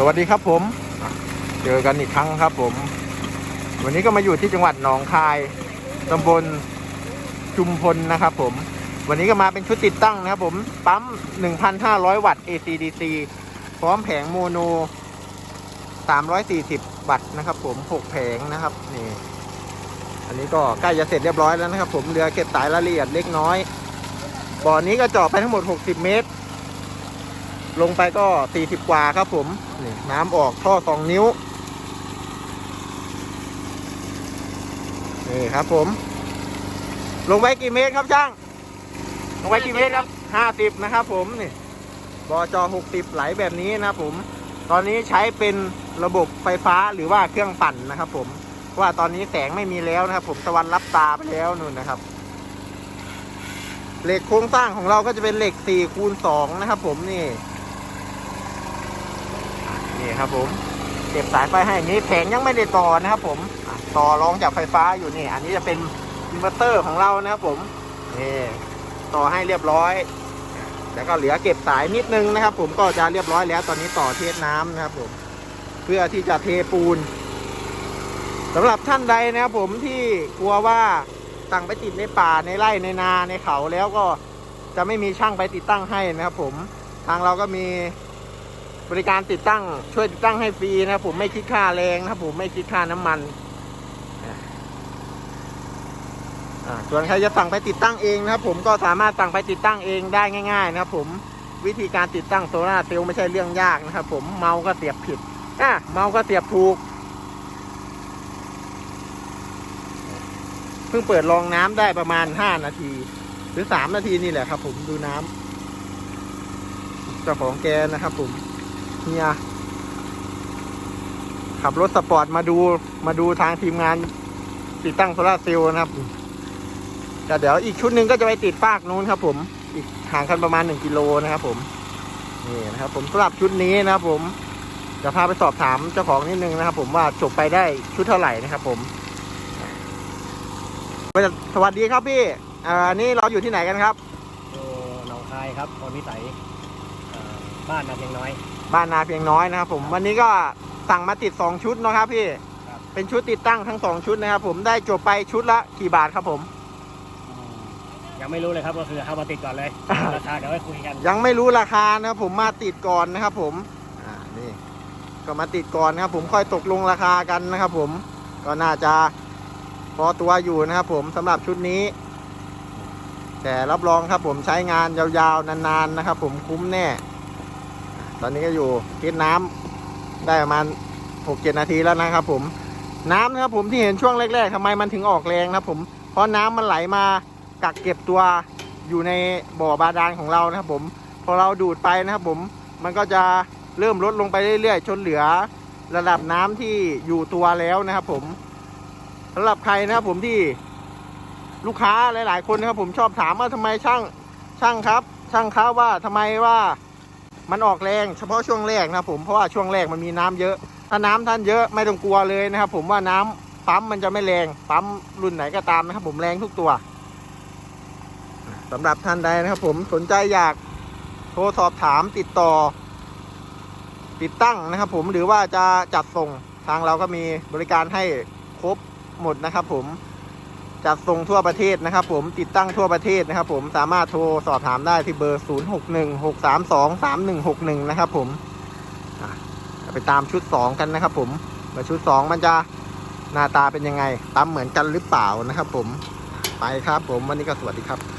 สวัสดีครับผม เจอกันอีกครั้งครับผม วันนี้ก็มาอยู่ที่จังหวัดหนองคายตำบลชุมพลนะครับผม วันนี้ก็มาเป็นชุดติดตั้งนะครับผม ปั๊ม 1,500 วัตต์ ACDC พร้อมแผงโมโน 340 วัตต์นะครับผม 6 แผงนะครับนี่ อันนี้ก็ใกล้จะเสร็จเรียบร้อยแล้วนะครับผม เรือเก็บสายละเอียดเล็กน้อย บ่อนี้ก็เจาะไปทั้งหมด 60 เมตร ลงไปก็ 40 กว่าครับผมนี่น้ำออกท่อ 2 นิ้ว นี่ครับผม ลงไปกี่เมตรครับช่าง ลงไปกี่เมตรครับ 50 นะครับผมนี่บอจอ60 ไหลแบบนี้นะครับผม ตอนนี้ใช้เป็นระบบไฟฟ้าหรือว่าเครื่องปั่นนะครับผม ว่าตอนนี้แสงไม่มีแล้วนะครับ ผมตะวันรับตาไปแล้วนู่นนะครับเหล็กโครงสร้างของเราก็จะเป็นเหล็ก4คูณ2นะครับผมนี่ นี่ครับผมเก็บสายไฟให้อย่างนี้แผงยังไม่ได้ต่อนะครับ ผมต่อรองจากไฟฟ้าอยู่นี่ อันนี้จะเป็นอินเวอร์เตอร์ของเรานะครับผมนี่ต่อให้เรียบร้อย แล้วก็เหลือเก็บสายนิดนึงนะครับ ผมก็จะเรียบร้อยแล้วตอนนี้ต่อเทสน้ำนะครับ ผม เพื่อที่จะเทปูนสำหรับท่านใดนะครับผมที่กลัวว่าสั่งไปติดในป่าในไร่ในนาในเขาแล้วก็จะไม่มีช่างไปติดตั้งให้นะครับ ผมทางเราก็มี บริการติดตั้งช่วยติดตั้งให้ฟรีนะครับผมไม่คิดค่าแรงนะครับผมไม่คิดค่าน้ำมันส่วนใครจะสั่งไปติดตั้งเองนะครับผมก็สามารถสั่งไปติดตั้งเองได้ง่าย ๆ นะครับผมวิธีการติดตั้งโซลาเซลล์ไม่ใช่เรื่องยากนะครับผมเมาก็เสียบผิดอะเมาก็เสียบถูกเพิ่งเปิดรองน้ำได้ประมาณ5นาที หรือ3นาทีนี่แหละครับ ผมดูน้ำเจ้าของแกนะครับผม เฮียขับรถสปอร์ตมาดูมาดูทางทีมงานติดตั้งโซลาเซลล์นะครับแต่เดี๋ยวอีกชุดหนึ่งก็จะไปติดฟากนู้นครับ ผม อีกห่างกันประมาณหนึ่งกิโลนะครับ ผมนี่นะครับ ผมสำหรับชุดนี้นะครับ ผมจะพาไปสอบถามเจ้าของนิดนึงนะครับ ผมว่าจบไปได้ชุดเท่าไหร่นะครับ ผมสวัสดีครับพี่อ่านี่เราอยู่ที่ไหนกันครับอยู่หนองคายครับพรพิสัยบ้านนาเพียงน้อย บ้านนาเพียงน้อยนะครับผมวันนี้ก็สั่งมาติดสองชุดนะครับพี่ครับเป็นชุดติดตั้งทั้งสองชุดนะครับผมได้จบไปชุดละกี่บาทครับผมอืมยังไม่รู้เลยครับก็คือเข้ามาติดก่อนเลย ราคาเดี๋ยวไว้คุยกัน ยังไม่รู้ราคานะครับผมมาติดก่อนนะครับผมอ่านี่ก็มาติดก่อนนะครับผมค่อยตกลงราคากันนะครับผมก็น่าจะพอตัวอยู่นะครับผมสำหรับชุดนี้ แต่รับรองครับผมใช้งานยาวๆนานๆนะครับผมคุ้มแน่ ตอนนี้ก็อยู่คิดน้ำได้ประมาณหกเจ็ดนาทีแล้วนะครับ ผม น้ำนะครับผมที่เห็นช่วงแรกๆทำไมมันถึงออกแรงนะครับ ผม เพราะน้ำมันไหลมากักเก็บตัวอยู่ในบ่อบาดาลของเรานะครับ ผมพอเราดูดไปนะครับ ผมมันก็จะเริ่มลดลงไปเรื่อยๆจนเหลือระดับน้ำที่อยู่ตัวแล้วนะครับ ผมสำหรับใครนะครับผมที่ลูกค้าหลาย ๆ คนนะครับ ผมชอบถามว่าทำไมช่างช่างครับ ช่างครับว่าทำไมว่า มันออกแรงเฉพาะช่วงแรกนะผมเพราะว่าช่วงแรกมันมีน้ำเยอะ ถ้าน้ำท่านเยอะไม่ต้องกลัวเลยนะครับ ผมว่าน้ำปั๊มมันจะไม่แรงปั๊มรุ่นไหนก็ตามนะครับ ผมแรงทุกตัวสำหรับท่านใดนะครับ ผมสนใจอยากโทรสอบถามติดต่อ ติดตั้งนะครับ ผมหรือว่าจะจัดส่งทางเราก็มีบริการให้ครบหมดนะครับ ผม จัดส่งทั่วประเทศนะครับ ผมติดตั้งทั่วประเทศนะครับ ผมสามารถโทรสอบถามได้ที่เบอร์ 0616323161 นะครับ ผมไปตามชุด 2 กันนะครับ ผมมาชุด 2 มันจะหน้าตาเป็นยังไงปั๊มเหมือนกันหรือเปล่านะครับ ผมไปครับ ผมวันนี้ก็สวัสดีครับ